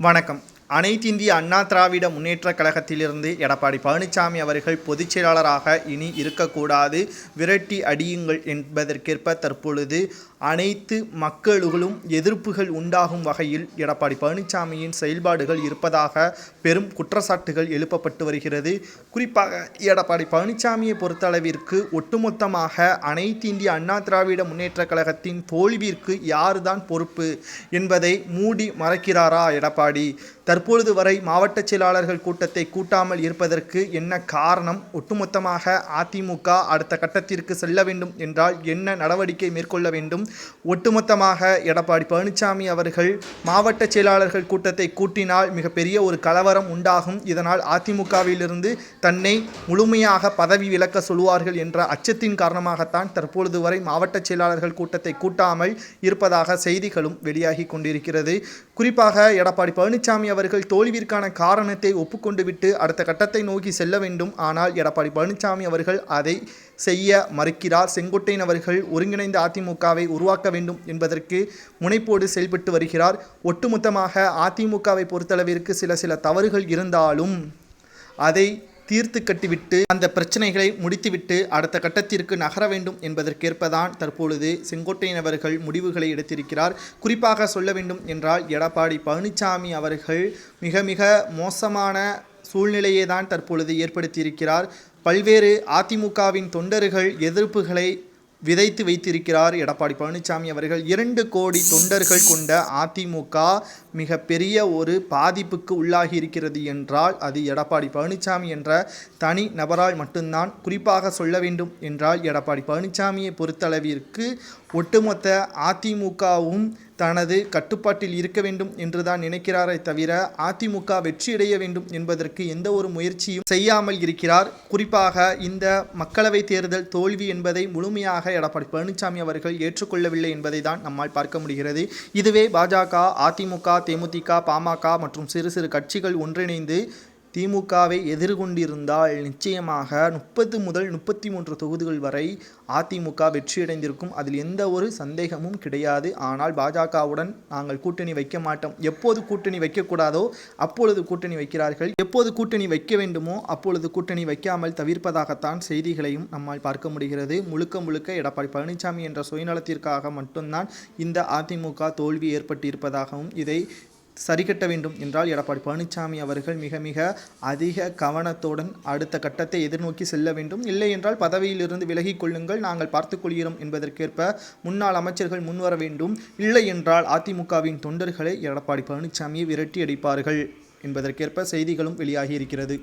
வணக்கம். அனைத்து இந்திய அண்ணா திராவிட முன்னேற்றக் கழகத்திலிருந்து எடப்பாடி பழனிசாமி அவர்கள் பொதுச் செயலாளராக இனி இருக்கக்கூடாது. விரட்டி அடியுங்கள் என்பதற்கேற்ப தற்பொழுது அனைத்து மக்களும் எதிர்ப்புகள் உண்டாகும் வகையில் எடப்பாடி பழனிசாமியின் செயல்பாடுகள் இருப்பதாக பெரும் குற்றச்சாட்டுகள் எழுப்பப்பட்டு வருகிறது. குறிப்பாக எடப்பாடி பழனிசாமியை பொறுத்தளவிற்கு ஒட்டுமொத்தமாக அனைத்து இந்திய அண்ணா திராவிட முன்னேற்றக் கழகத்தின் தோல்விற்கு யாருதான் பொறுப்பு என்பதை மூடி மறைக்கிறாரா எடப்பாடி? தற்பொழுது வரை மாவட்ட செயலாளர்கள் கூட்டத்தை கூட்டாமல் இருப்பதற்கு என்ன காரணம்? ஒட்டுமொத்தமாக அதிமுக அடுத்த கட்டத்திற்கு செல்ல வேண்டும் என்றால் என்ன நடவடிக்கை மேற்கொள்ள வேண்டும்? ஒட்டுமொத்தமாக எடப்பாடி பழனிசாமி அவர்கள் மாவட்ட செயலாளர்கள் கூட்டத்தை கூட்டினால் மிகப்பெரிய ஒரு கலவரம் உண்டாகும். இதனால் அதிமுகவிலிருந்து தன்னை முழுமையாக பதவி விலக்க சொல்வார்கள் என்ற அச்சத்தின் காரணமாகத்தான் தற்பொழுது வரை மாவட்ட செயலாளர்கள் கூட்டத்தை கூட்டாமல் இருப்பதாக செய்திகளும் வெளியாகி கொண்டிருக்கிறது. குறிப்பாக எடப்பாடி பழனிசாமி அவர்கள் தோல்விற்கான காரணத்தை ஒப்புக்கொண்டுவிட்டு அடுத்த கட்டத்தை நோக்கி செல்ல வேண்டும். ஆனால் எடப்பாடி பழனிசாமி அவர்கள் அதை செய்ய மறுக்கிறார். செங்கோட்டையன் அவர்கள் ஒருங்கிணைந்த அதிமுகவை உருவாக்க வேண்டும் என்பதற்கு முனைப்போடு செயல்பட்டு வருகிறார். ஒட்டுமொத்தமாக அதிமுகவை பொறுத்தளவிற்கு சில சில தவறுகள் இருந்தாலும் அதை தீர்த்து கட்டிவிட்டு அந்த பிரச்சனைகளை முடித்துவிட்டு அடுத்த கட்டத்திற்கு நகர வேண்டும் என்பதற்கேற்பதான் தற்பொழுது செங்கோட்டையன் அவர்கள் முடிவுகளை எடுத்திருக்கிறார். குறிப்பாக சொல்ல வேண்டும் என்றால் எடப்பாடி பழனிசாமி அவர்கள் மிக மிக மோசமான சூழ்நிலையை தான் தற்பொழுது ஏற்படுத்தியிருக்கிறார். பல்வேறு அதிமுகவின் தொண்டர்கள் எதிர்ப்புகளை விதைத்து வைத்திருக்கிறார் எடப்பாடி பழனிசாமி அவர்கள். இரண்டு கோடி தொண்டர்கள் கொண்ட அதிமுக மிக பெரிய ஒரு பாதிப்புக்கு உள்ளாகி இருக்கிறது என்றால் அது எடப்பாடி பழனிசாமி என்ற தனி நபரால் மட்டும்தான் குறிப்பாக சொல்ல வேண்டும் என்றால் எடப்பாடி பழனிசாமியை பொறுத்தளவிற்கு ஒட்டுமொத்த அதிமுகவும் தனது கட்டுப்பாட்டில் இருக்க வேண்டும் என்றுதான் நினைக்கிறாரே தவிர அதிமுக வெற்றியடைய வேண்டும் என்பதற்கு எந்த ஒரு முயற்சியும் செய்யாமல் இருக்கிறார். குறிப்பாக இந்த மக்களவை தேர்தல் தோல்வி என்பதை முழுமையாக எடப்பாடி பழனிசாமி அவர்கள் ஏற்றுக்கொள்ளவில்லை என்பதை தான் நம்மால் பார்க்க முடிகிறது. இதுவே பாஜக அதிமுக தேமுதிக பாமக மற்றும் சிறு சிறு கட்சிகள் ஒன்றிணைந்து திமுகவை எதிர்கொண்டிருந்தால் நிச்சயமாக முப்பது முதல் முப்பத்தி மூன்று தொகுதிகள் வரை அதிமுக வெற்றியடைந்திருக்கும். அதில் எந்த ஒரு சந்தேகமும் கிடையாது. ஆனால் பாஜகவுடன் நாங்கள் கூட்டணி வைக்க மாட்டோம். எப்போது கூட்டணி வைக்கக்கூடாதோ அப்பொழுது கூட்டணி வைக்கிறார்கள். எப்போது கூட்டணி வைக்க வேண்டுமோ அப்பொழுது கூட்டணி வைக்காமல் தவிர்ப்பதாகத்தான் செய்திகளையும் நம்மால் பார்க்க முடிகிறது. முழுக்க முழுக்க எடப்பாடி பழனிசாமி என்ற சுயநலத்திற்காக மட்டும்தான் இந்த அதிமுக தோல்வி ஏற்பட்டிருப்பதாகவும் இதை சரி கட்ட வேண்டும் என்றால் எடப்பாடி பழனிசாமி அவர்கள் மிக மிக அதிக கவனத்துடன் அடுத்த கட்டத்தை எதிர்நோக்கி செல்ல வேண்டும். இல்லை என்றால் பதவியிலிருந்து விலகிக் கொள்ளுங்கள். நாங்கள் பார்த்துக்கொள்கிறோம் என்பதற்கேற்ப முன்னாள் அமைச்சர்கள் முன்வர வேண்டும். இல்லை என்றால் அதிமுகவின் தொண்டர்களை எடப்பாடி பழனிசாமியை விரட்டி அடிப்பார்கள் என்பதற்கேற்ப செய்திகளும் வெளியாகி இருக்கிறது.